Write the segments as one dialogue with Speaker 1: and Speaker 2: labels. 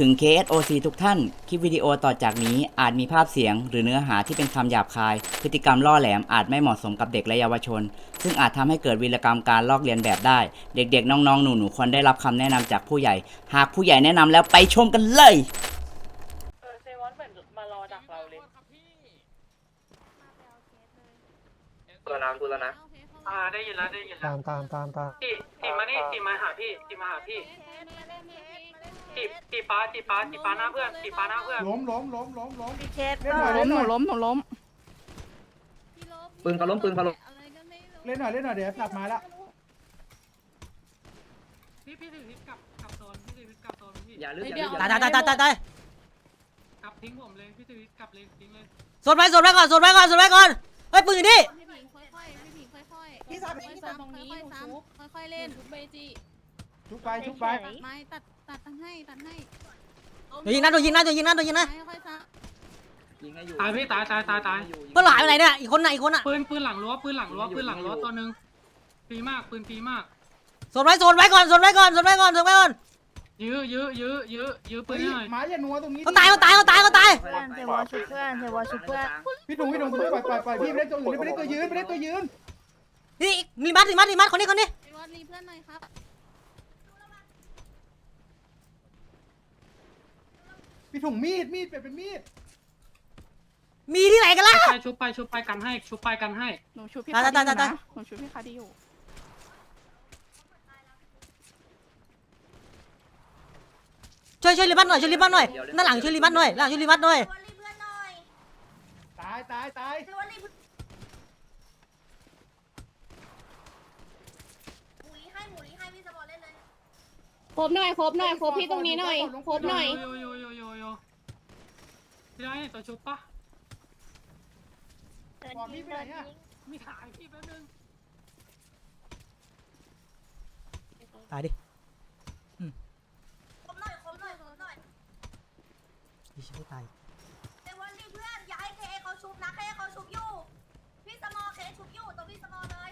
Speaker 1: ถึง KSOC ทุกท่าน คลิปวิดีโอต่อจากนี้อาจมีภาพเสียง หรือเนื้อหาที่เป็นคำหยาบคาย พฤติกรรมล่อแหลมอาจไม่เหมาะสมกับเด็กและเยาวชน ซึ่งอาจทำให้เกิดวีรกรรมการลอกเลียนแบบได้ เด็กๆ น้องๆ หนูๆ ควรได้รับคำแนะนำจากผู้ใหญ่ หากผู้ใหญ่แนะนำแล้วไปชมกันเลย
Speaker 2: เออเซวอนเหมือนมารอดักเราเลย
Speaker 3: ตัวน้ำตัวแล้วนะ
Speaker 4: อ่าได้ยินแล้วได้ยินแล้
Speaker 5: ตาวมตามตามตาม
Speaker 4: ตีตีมานี่ตีมาหาพี่ตีมาหาพี่ ตีตีป้าตีป้าตีป้าหน้าเพื่อนตีป้าหน้าเพื่อน
Speaker 5: ล้มล้มล้มล้มล้ม
Speaker 2: เคส
Speaker 5: เล่นหน่อยเล่นหน่อย
Speaker 2: ล้มหนูล้ม
Speaker 3: ปืนเขาล้มปืนเขาล้ม
Speaker 5: เล่นหน่อยเล่นหน่อยเดี๋ยวกลับมาละ
Speaker 4: พี่พี่ถือพิษกลับกลับโซนพี่ถือพิษกลับโซนพี่
Speaker 3: อย่าลืมอย่าลืม
Speaker 6: ตายตายตายตายตายตาย
Speaker 4: กลับทิ้งผมเลยพี่ถือพิษกลับเลยทิ้งเลย
Speaker 6: สดไว้สดไว้ก่อนสดไว้ก่อนสดไว้ก่อนเฮ้ยปืนอยู่นี่
Speaker 7: พี่ผิงค่อยๆพี่ผิงค่อยๆ
Speaker 2: พี่ซับ
Speaker 7: ค่อยๆซ้ำค่อยๆซ้ำค่อยๆเล่นทุบเบจิ
Speaker 5: ชุบไปชุบไป
Speaker 7: ตัดไม้ตัด ตัดตัดให้ตัดให้
Speaker 6: โดนยิงนะโดนยิงนะโดนยิงนะโดนยิงนะ
Speaker 7: ไม้ค่อยๆซ้
Speaker 3: ยิงให้อยู่
Speaker 4: ตายพี่ตายตายตายตาย
Speaker 6: เพื่อนหลายไปไหนเนี่ยอีกคนไหนอีกคนอะ
Speaker 4: ปืนปืนหลังรั้วปืนหลังรั้วปืนหลังรั้วตัวนึงปีมากปืนปีมาก
Speaker 6: สดไว้สดไว้ก่อนสดไว้ก่อนสดไว้ก่อนสดไว้ก่อน
Speaker 4: ยื้อยื้อยื้อยื้อยื้อปืนให้หน่อย
Speaker 5: หมาอย่านัวตรงนี้
Speaker 6: เขาตายเขาตายเขาตายเขาตาย
Speaker 3: เพื่อนเทวอชุบเพื่อนเทวอชุบเพื่อน
Speaker 5: พี่ถุงพี่ถุงปล่อยปล่อยปล่อยพี่ไม่ได้ตัวอื่นไม่ได้ตัวยืนไม่ได้ตัวยืน
Speaker 6: นี่มีมัดมีมัดมีมัดคนนี้คนนี้ำ
Speaker 7: ไอ้วอดรีเพื่อนหน่อยครับ
Speaker 5: พี่ถุงมีด มีดเปลี่ยนเป็นมีด
Speaker 6: มีที่ไหนกันล่ะ
Speaker 4: ไปชุบไปชุบไปกันให้ชุบไปกันให้
Speaker 2: หนูชูพี่
Speaker 6: ตาย
Speaker 2: คา
Speaker 6: ตาย
Speaker 2: ดี
Speaker 6: ตาย
Speaker 2: อยู่
Speaker 6: ตาย
Speaker 2: นะหนูชูพี่คาดีอยู่
Speaker 6: ช่วยช่วยรีบัตหน่อยช่วยรีบัตหน่อยด้านหลังช่วยรีบัตหน่อยด้านหลังช่วยรีบัตหน่อย
Speaker 5: ตายตายตาย
Speaker 8: ครบหน่อยครบหน่อยครบพี่ตรงนี้หน่อยครบหน่อย
Speaker 4: โยโยโยโยโย พี่ได้ตัวชุบปะ
Speaker 5: บอกพี่ไปไหนอะ
Speaker 4: มีถ่ายพี่แป๊บนึง
Speaker 6: ตายดิ
Speaker 9: ครบหน่อยครบหน่อยครบหน่อย
Speaker 6: ดิฉันไม่ตาย
Speaker 9: เดี๋ยววันนี้เพื่อนอย่าให้เคเขาชุบนะเคเขาชุบอยู่ พี่สมอเคชุบอยู่ตรงพี่สมอเลย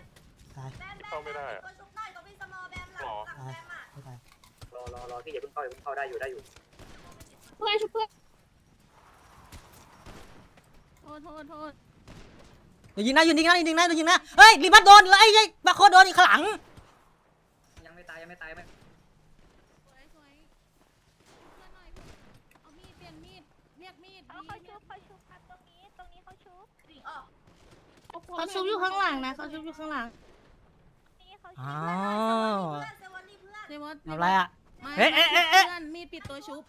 Speaker 6: ตาย
Speaker 9: แบมแบมแบมตัวชุบหน่อยตรงพี่สมอแบมหลังหลังแบมอะ
Speaker 6: ไม่ตาย
Speaker 3: รอรอรอที่อย่าเพิ่งเข้าอย่าเพิ่งเข้าได้อยู่ได้อยู่
Speaker 8: เพื่อนช่วยเพื่อน
Speaker 7: โท ษโทษโทษ
Speaker 6: เดี๋ยวยิงนะยิงนะยิงนะยิงนะเฮ้ยรีบัตโดนเอ้ยบาโคโดนอีกข้างหลัง
Speaker 3: ยังไม่ตายยังไม่ตายไม่
Speaker 7: สวยสวยเพื่อนหน่อยเอามีดเปลี่ยนมีดเรียกมีด
Speaker 9: เขาชุบเขาชุบครับตรงนี้ตรงนี้เขาชุบดิ่งออก
Speaker 7: เขาชุบอยู่ข้างหลังนะเขาชุบอยู่ข้างหลัง
Speaker 9: นี่เขาชุบ
Speaker 6: อ้า
Speaker 9: เพื่อน
Speaker 6: ว
Speaker 9: เซวันนี้เพื่อน
Speaker 7: เดวอด
Speaker 6: ทำอะไรอะ
Speaker 7: ไม้
Speaker 6: เอ๊ะเอ๊ะเอ๊ะเอ๊ะ
Speaker 7: พื่อนมีดปิดตัวชุบ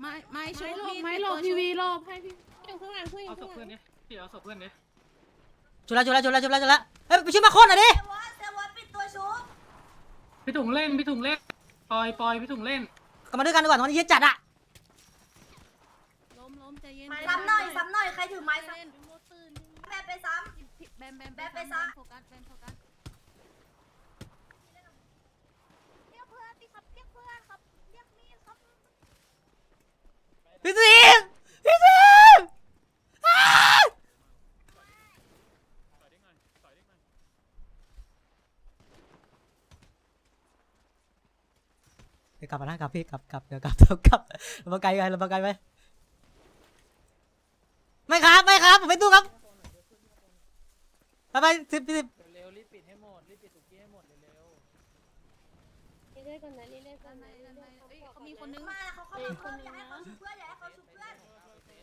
Speaker 7: ไม้ไม้ชุ
Speaker 8: ไม่
Speaker 7: บ
Speaker 8: หลบ
Speaker 7: มีด
Speaker 8: ไม่
Speaker 7: ปิด
Speaker 8: หล
Speaker 7: ตั
Speaker 8: บ
Speaker 7: ว
Speaker 8: ที
Speaker 7: ชุบ
Speaker 8: วีหลบให้พี่ อยู่ข้างหลังเพื่อนอ
Speaker 4: เอา
Speaker 8: ยู่
Speaker 4: ศ
Speaker 8: ข้าง
Speaker 4: พ
Speaker 8: หลั
Speaker 4: เพื่อน
Speaker 8: ง
Speaker 4: ดิพี่เอาศพเพื่อนดิ
Speaker 6: จุฬาจุฬาจุฬาจุฬาจุฬาเฮ้ยไปช่วยมาโคนหน่อยดิ
Speaker 9: เซวันเซวันปิดตัวชุบ
Speaker 4: พี่ถุงเล่นพี่ถุงเล่นปล่อยปล่อยพี่ถุงเล่น
Speaker 6: กลับมาด้วยกันดีกว่าตอนนี้เฮียจัดอะ
Speaker 7: ล้มล้มใจเย็น
Speaker 9: ซ้ำหน่อยซ้ำหน่อยใครถือไม้ซ้
Speaker 7: เล่นำ
Speaker 9: แบมไปซ้
Speaker 7: แบมแบม
Speaker 9: แบมไปซะ
Speaker 7: โฟกัสแบมโฟกัสำ
Speaker 9: เรียกเพื่อนดิครับเรียกเพื่อนครับเรียกมีดครับ
Speaker 6: พี่ซีพี่ซีอ้าเดี๋ยว กลับมานะกลับพี่กลับกลับเดี๋ยวกลับเดี๋ยวกลับเรามาไกลไปเรามาไกลไปไม่ครับไม่ครับผมไม่ตู้ครับไปไปสิบสิบ
Speaker 8: รีเล่นกันนะรีเล่นกั
Speaker 7: ด้านนใน
Speaker 8: นะ
Speaker 7: ด้านในเอ้ยเขามีคนนึง
Speaker 9: มาแล้วเขาเข้ามาเพิ่มอย่าให้เขาชุบเพื่อนอย่าให้เขาชุบเพื่อน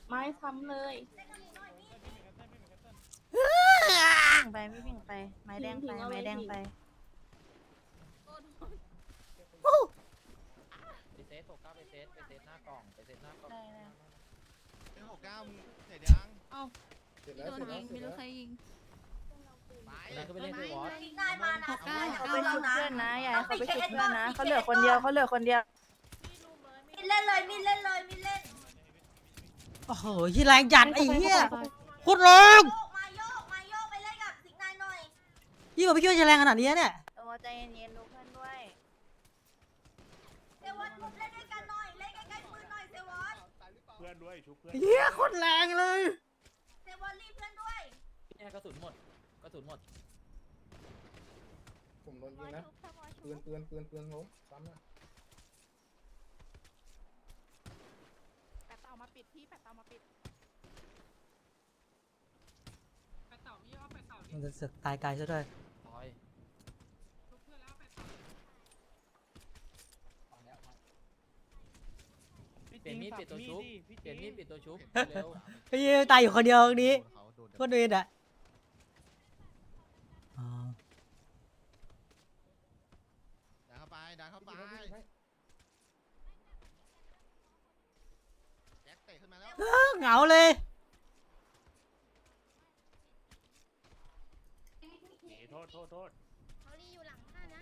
Speaker 2: ไม้ซ้ำเลย
Speaker 9: เล่นกันหน่อยมีด
Speaker 2: ไปพี่ผิงไปไม้แดงไปไม้แดงไป
Speaker 10: ไปเซตโฟกัสไปเซตไปเซตหน้ากล่องไปเซตหน้ากล่อง
Speaker 9: โดน
Speaker 5: เสร็จแล้ว
Speaker 7: ยิ
Speaker 5: เสร็จ
Speaker 7: ง
Speaker 5: แล้ว
Speaker 7: ไม่รู้ใครยิง
Speaker 10: นั่นก็ไปเล่นด้วยวอส
Speaker 9: อีกนายมานะ
Speaker 7: ได้
Speaker 2: เขาไปชุบเพื่อนนะอย่าให้เขาไปชุบเพื่อนนะเขาเหลือคนเดียวเขาเหลือคนเดียว
Speaker 9: มีเล่นเลยมีเล่นเลยมีเล่น
Speaker 6: โอ้โหยี่แรงจัดไอ้เหี้ยโคตรแรง
Speaker 9: โยกมาโยกมาโยกไปเล่นกับสิงห์นายหน่อย
Speaker 6: ยี่งกว่าพี่คิดว่าจะแรงขนาดนี้เนี่ย
Speaker 2: เออใจเย็นๆดูเพื่อนด้วย
Speaker 9: เซวอนมุกเล่นด้วยกันหน่อยเล่นใกล้ๆปืนหน่อยเซวอน
Speaker 5: เพื่ อนด้วยชุบเพื่อน
Speaker 6: เหี้ยโคตรแรงเลย
Speaker 9: เซวอนรีบเพื่อนด้วย
Speaker 10: เนี่ยกระสุนหมดกระสุนหมด
Speaker 5: ผมโดนยิงนะปืนปืนปืนปืนล้มซ้ำนะ
Speaker 11: ดพี่แปดเตามาปิด
Speaker 4: ไปเต่าพี่เอาไปเต่าดิ
Speaker 12: มันจะสึกตายไกลซะด้วย
Speaker 10: ถอย
Speaker 4: ชุบเพื่อนแล้วเอาไปเต่า
Speaker 10: เปลี่ยนมีดเปลี่ยนตัวชุบ เปลี่ยนมีดเปลี่ยนตัวชุบ เร็ว
Speaker 12: ไอ้เหี้ยตายอยู่คนเดียวตรงนี้โคนเวรอะอ๋อ
Speaker 5: ดันเข้าไปดันเข้าไปแจ็คเตะขึ้นมาแล้ว
Speaker 12: เอ้อเหงาเลย
Speaker 10: โทษโทษโทษ
Speaker 8: เขาลีอยู่หลังผ้านะ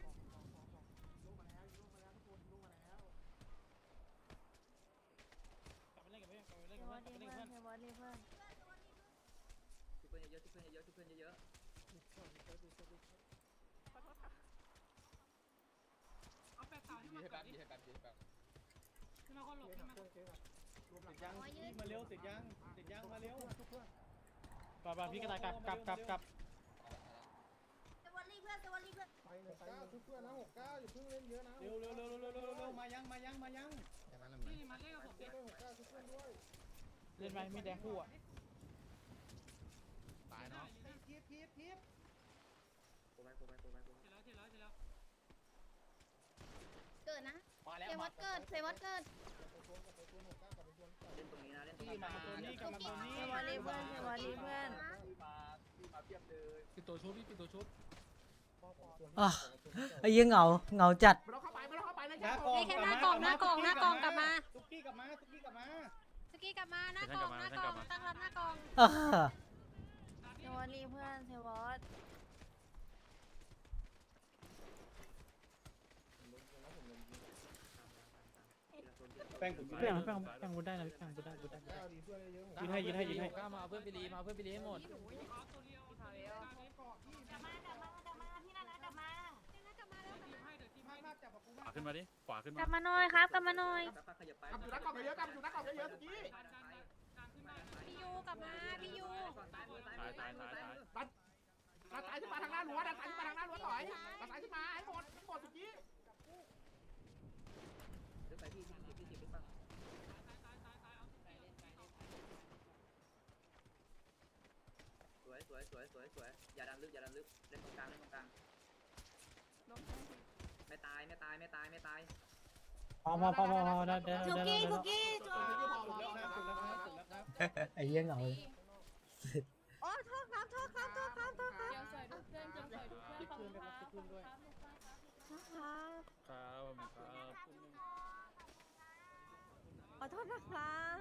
Speaker 11: เทวอดีเพื่อนเทวอดีเพื่อน
Speaker 3: ชุบเพื่อน เยอะๆชุบเพื่อนเยอะๆชุบเพื่อนเยอะ
Speaker 4: เอาไปเต่าให้มาก่อนดิขึ้นมาคนหลบขึ้นมา
Speaker 5: มาเร็วติดยังติดยังมาเร็ว
Speaker 10: ป่าป่าพี่กระต่ายกลับกลับกลับกลับ
Speaker 8: เซวอลี่เพื่อนเซวอลี่เพื่อน
Speaker 5: ไปหกเก้าทุกเพื่อนนะหกเก้าอย่าเพิ่งเล่นเยอะนะเร็วเร็วเร็วเร็วเร็วเร็วมายังมายังมายัง
Speaker 4: นี่มาเล่นกับผมดิ
Speaker 5: หกเก้าทุกเพื่อนด้วย
Speaker 10: เล่นไหมมีแดงคู่อะ
Speaker 5: ตายเนาะ ทีบทีบทีบ
Speaker 3: ๆโคไปโคไปโคไปโคไป
Speaker 4: เสร็จแล้วเสร็จแล้วเสร็จแล้ว
Speaker 8: เกิดนะ
Speaker 10: มาแล้ว
Speaker 8: เซวอตเกิดเซวอตเกิด
Speaker 3: เล่นตรงนี้นะเล่นตรงนี้นะ
Speaker 11: เทวอดีเพื่อนเทวอดีเพื่อน
Speaker 10: ปิดตัวชุบพี่ปิดตัวชุบ
Speaker 12: อะไอ้เหี้ยเหงาเหงาจัด
Speaker 5: ไม่ต้องเข้าไปไม่ต้องเข้าไปเลย
Speaker 7: หน้ากล่องหน้ากล่องหน้ากล่องหน้ากล่องกลับมา
Speaker 5: ทุกกี้กลับมาทุกกี้กลับมา
Speaker 7: สกี้กลับมาหน้ากล่องหน้ากล่องตั้งรับหน้ากล่อง
Speaker 12: เออ
Speaker 11: เทวอดีเพื่อนเทวอด
Speaker 5: แป้งผม
Speaker 10: แป้งแป้งแป้งกูได้นะแป้งกูได้กูได้
Speaker 5: ยืนเยอะ
Speaker 10: ยิงให้ยิงให้ยิงให้ก้ามาเอาเพื่อนไปรีมาเอาเพื่อนไปรีให้หมด
Speaker 4: เอาตัวเดียว
Speaker 11: พี่พาเวล
Speaker 8: กลับมากลับมากลับมาพี่นานะกลับมา
Speaker 4: ทีมให้เดี๋ยวทีมาให้
Speaker 5: มาจับกับกูมา
Speaker 10: ขึ้นมาดิขวาขึ้น
Speaker 7: กลับมาหน่อยครับกลับมาหน่อย
Speaker 3: ขับไป
Speaker 5: กลับอยู่นักลับเยอะกลับอยู่นักลับเยอะทุกกี้
Speaker 7: กลับมาพี่ยู
Speaker 3: ซ้ายมือซ้ายมือซ้ายมือซ้ายมือ
Speaker 5: ดันสายขึ้นมาทางหน้าหลัวดันสายขึ้นมาทางหน้าหลัวถอยดันสายขึ้นมาให้หมดให้หมดทุกกี้
Speaker 3: เดี๋ยวไปพี่พี่พี่พี่พี่ปังสวยสวยสวยสวยสวยอย่าดันลึกอย่าดันลึกเล่นตรงกลางเล่นตรงกลาง
Speaker 11: ลง
Speaker 3: ไม่ตายไม่ตายไม่ตายไม่ตาย
Speaker 10: พอพอพอพอได้ได้
Speaker 8: คุกกี้คุกกี้
Speaker 12: ไอ้เหี้ยเหงาเลย
Speaker 11: โอ้โทษครับโทษครับโทษครับโทษครับ
Speaker 13: เจียวสวยดูเพื่อนเจียวสวยดูเพื่อนขอบคุณครับขอบคุณครับลูกค้าครับ
Speaker 11: ครับ
Speaker 10: ครับครับ
Speaker 11: ขอโทษนะครับ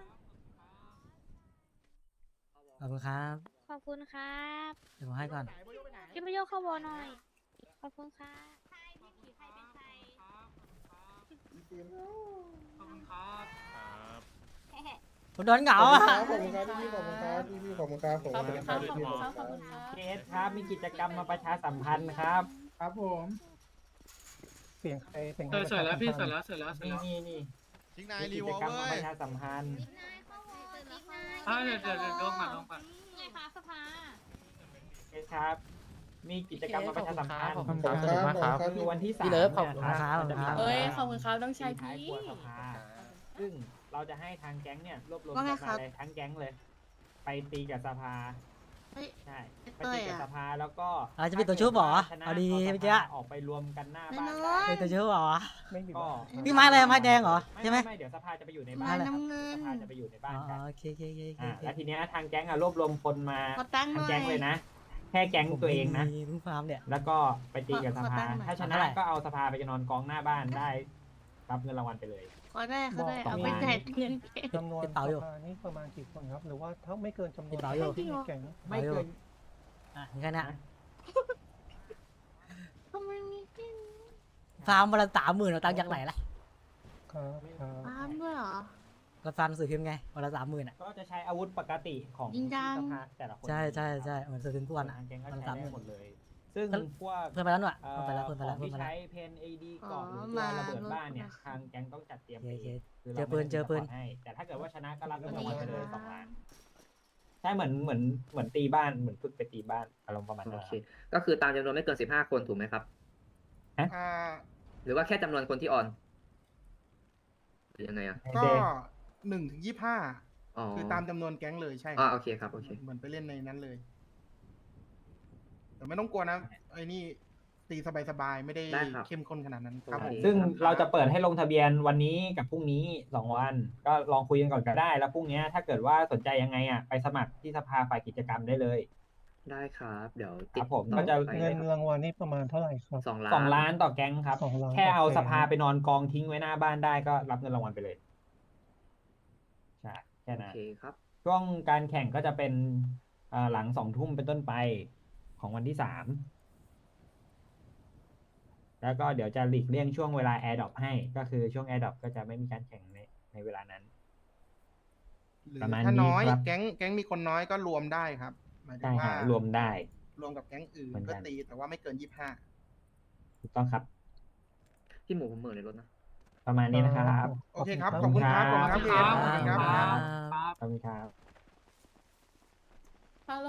Speaker 3: เอาวอล
Speaker 12: ขอบคุณครับ
Speaker 7: ขอบคุณครับ
Speaker 12: เดี๋ยวผมให้ก่อน
Speaker 7: พี่ประโยคเข้าวอหน่อยขอบคุณค่ะ
Speaker 8: ใครพี่ผีใครเป็นใคร
Speaker 4: ครับขอบคุณครับ
Speaker 12: ผมโดนเหงาอะ
Speaker 5: ขอบคุณครับพี่ขอบคุณครับพี่ขอบคุณครับขอบคุณครับ
Speaker 13: ขอบคุณครับขอบคุณครับ
Speaker 12: เคสครับมีกิจกรรมมาประชาสัมพันธ์ครับ
Speaker 5: ครับผมเสียงใครเสียง
Speaker 4: เออเสร็จแล้วพี่เสร็จแล้วเสร็จแล้วเสร็จ
Speaker 12: นี่
Speaker 4: แล้ว
Speaker 12: นี่นี่
Speaker 5: ทิ้งนาย
Speaker 12: มี
Speaker 5: รี
Speaker 12: กิ
Speaker 5: ว
Speaker 12: จ
Speaker 5: อล
Speaker 12: กรรม
Speaker 5: เว้
Speaker 12: มายประชาสัมพันธ์
Speaker 8: บิ๊กนายเข้าวอบิ๊กนาย
Speaker 4: อ่าเดี๋ยวเดี๋ยวเดี๋ยวลงก่อนลงก่อน
Speaker 7: ไงคะสภา
Speaker 12: เคสครับ มีกิจกรรมมาประชาสัมพันธ์
Speaker 10: ขอบคุณครับขอบคุณมากครับ
Speaker 12: คือวันที่สาม
Speaker 10: พี่เลิฟขอบคุณ
Speaker 12: เนี่ย
Speaker 10: ครับ
Speaker 12: จะมี
Speaker 13: เอ้ยขอบคุณครับต้องใช้
Speaker 12: ท้าย
Speaker 13: พี่
Speaker 12: ครัวสภาซึ่ง เราจะให้ทางแก๊งเนี่ยรวบรวม
Speaker 11: ว่าไง
Speaker 12: กัน
Speaker 11: ครั
Speaker 12: มา
Speaker 11: บ
Speaker 12: เลยทั้งแก๊งเลย ไปตีกับสภา
Speaker 11: เฮ้ย
Speaker 12: ใช่ไป
Speaker 11: เต้
Speaker 12: ตี
Speaker 11: ย
Speaker 12: กับ
Speaker 11: อะ
Speaker 12: สภาแล้วก็
Speaker 6: อะจะเป็นตัวชุบเหรอ
Speaker 12: ชนะ
Speaker 6: เอาดี
Speaker 12: ก็สภ
Speaker 6: เมื่อกี้
Speaker 12: ออกไปรวมกันหน้า
Speaker 11: แน่
Speaker 12: บ้าน
Speaker 11: น
Speaker 12: ได้
Speaker 11: อน
Speaker 6: เป็นตัวชุบเหรอ
Speaker 12: ก็
Speaker 6: พี่ไม้อะไรไม้แดงเหรอ
Speaker 12: ไม่
Speaker 6: ใช่ไหม
Speaker 12: ไม่เดี๋ยวสภาจะไปอยู่ใน
Speaker 11: มา
Speaker 12: บ้าน
Speaker 11: น้ำเงิน
Speaker 12: สภาจะไปอยู่ใน
Speaker 6: อ๋
Speaker 12: บ้านกัน
Speaker 6: อโอเคโอเคโอเคโอเค
Speaker 12: อ่า
Speaker 6: โอเค
Speaker 12: แล้วทีเนี้ยทางแก๊งอะรวบรวมคนมา
Speaker 11: ขอตั้งห
Speaker 12: ทาง
Speaker 11: น่อย
Speaker 12: แก๊งเลยนะแค่แก๊งตัวเองนะ
Speaker 6: มีทุกฟาร์มเนี่ย
Speaker 12: แล้วก็ไปตีกับส
Speaker 11: ขอ
Speaker 12: ภา
Speaker 11: ตั้งหน่อย
Speaker 12: ถ้าช
Speaker 6: เท่าไหร่
Speaker 12: นะก็เอาสภาไปนอนกองหน้าบ้านได้ รับเงินรางวัลไปเลย
Speaker 11: ขอได้ขอได้
Speaker 12: บอก
Speaker 11: เอาไป
Speaker 12: ประมาณ
Speaker 11: แจกเงินเก็บ
Speaker 5: จำนวน
Speaker 6: เป็นเป๋าอยู่
Speaker 5: สภนี่ประมาณกี่คนครับ หรือว่าถ้าไม่เกินจำนวน
Speaker 6: เป็นเป๋าอยู่
Speaker 5: ที่มีแก่ง
Speaker 12: ไม่เกิน
Speaker 6: อะนี่แค่นั้น
Speaker 11: ทำไมมีแค่
Speaker 6: ฟาร์มวันละสามหมื่นเอาตังค์จากไหนล่ะ
Speaker 5: ครับครับ
Speaker 11: ฟาร์มด้วยเหรอ
Speaker 6: ก็ฟาร์มหนังสื่อพิมพ์ไงวันละสามหมื่นอะ
Speaker 12: ก็จะใช้อาวุธปกติของ
Speaker 11: ยิงจัง
Speaker 12: สภาแต่ละคน
Speaker 6: ใช่ใช่ใช่เหมือนสื่อพิมพ์ทุกวันอะ
Speaker 12: ทางแก๊งก็
Speaker 6: วันละ
Speaker 12: ใช้
Speaker 6: สามห
Speaker 12: ได้
Speaker 6: มื่น
Speaker 12: หมดเลย ซึ่ง
Speaker 6: แล้ว
Speaker 12: พวก
Speaker 6: เพิ่มไปแล้วหน่อย
Speaker 12: เอ่อ
Speaker 6: เพิ่มไปแล้วเพิ่มไปแล้ว
Speaker 12: ขอ
Speaker 6: เพิ่
Speaker 12: ง
Speaker 6: ม
Speaker 12: ที่
Speaker 6: ไปแล้ว
Speaker 12: ใช้เพนเอดีก่อน
Speaker 11: อ๋อ
Speaker 12: หรือตัว
Speaker 11: มา
Speaker 12: ระเบิดบ้านเนี่ย
Speaker 11: ลดราคา
Speaker 12: ทางแก๊งต้องจัดเตรียม
Speaker 6: โอเค
Speaker 12: เอง
Speaker 6: โอเค
Speaker 12: คือ
Speaker 6: เจ
Speaker 12: รา
Speaker 6: อปืน
Speaker 12: ไม่ได้
Speaker 6: เจอปืน
Speaker 12: ซัพพร์ตให้แต่ถ้าเกิดว่าชนะก็รับเงินรางวัลไปเลยสองล้านใช่เหมือนเหมือนเหมือนตีบ้านเหมือนฝึกไปตีบ้านอารมณ์ประมาณนั้น
Speaker 3: โอ
Speaker 12: นะ
Speaker 3: เค ก็คือตามจำนวนไม่เกินสิบห้าคนถูกไหมครับ
Speaker 5: อ่า
Speaker 3: หรือว่าแค่จำนวนคนที่ออนหรือยังไงอะ
Speaker 5: ก็หนึ่งถึงยี่ห้า
Speaker 3: อ๋อ
Speaker 14: คือตามจำนวนแก๊งเลยใช่
Speaker 3: อ่าโอเคครับโอเค
Speaker 14: เหมือนไปเล่นในนั้นเลย แต่ไม่ต้องกลัวนะไอ้นี่ตีสบายๆไม่ได้
Speaker 3: ได้ครับ
Speaker 14: เข้มข้นขนาดนั้นครับผม
Speaker 3: โอเค
Speaker 12: ซึ่งเราจะเปิดให้ลงทะเบียนวันนี้กับพรุ่งนี้สองวัน ก็ลองคุยกันก่อนก็ได้ แล้วพรุ่งนี้ถ้าเกิดว่าสนใจยังไงอะไปสมัครที่สภาฝ่ายกิจกรรมได้เลย
Speaker 3: ได้ครับ เดี๋ยว
Speaker 12: ค
Speaker 3: ติ
Speaker 12: รั
Speaker 3: ด
Speaker 12: บผม
Speaker 3: ต่อ
Speaker 12: ก็จะ
Speaker 3: ไป
Speaker 15: เงินรางวัลนี่ประมาณเท่าไหร่ครับ
Speaker 3: สองล้าน
Speaker 12: สองล้านต่อแก๊งครับ
Speaker 15: สองล้าน
Speaker 12: แค่เอา
Speaker 15: ต่อแก๊ง
Speaker 12: สภาไปนอนกองทิ้งไว้หน้าบ้านได้ก็รับเงินรางวัลไปเลยใช่แค่
Speaker 3: โอ
Speaker 12: นั้น
Speaker 3: เคครับ
Speaker 12: ช่วงการแข่งก็จะเป็นเอ่อหลังสองทุ่มเป็นต้นไป ของวันที่สามแล้วก็เดี๋ยวจะหลีกเลี่ยงช่วงเวลา Air d r o p ให้ ก็คือช่วง Air d r o p ก็จะไม่มีการแข่งในในเวลานั้น
Speaker 14: หรือ
Speaker 12: ประมาณ
Speaker 14: ถ้าน้อย
Speaker 12: นี้ครับ
Speaker 14: แก๊งแก๊งมีคนน้อยก็รวมได้ครับหมายถึ
Speaker 12: ได้
Speaker 14: ง
Speaker 12: ฮะ
Speaker 14: ว่าร
Speaker 12: วมได้
Speaker 14: รวมกับแก๊งอื่น
Speaker 12: เหมือนกั
Speaker 14: ก็
Speaker 12: น
Speaker 14: ตีแต่ว่าไม่เกินยี่สิบห้า
Speaker 12: ถูกต้องครับ
Speaker 3: พี่หมูผมเหมือในรถนะ
Speaker 12: ประมาณนี้นะครับ
Speaker 14: โอเคครับ ขอบคุณครับขอบคุณครับพี่เอ็มขอบคุณครับ
Speaker 12: ขอบคุณครับ
Speaker 7: ฮัลโหล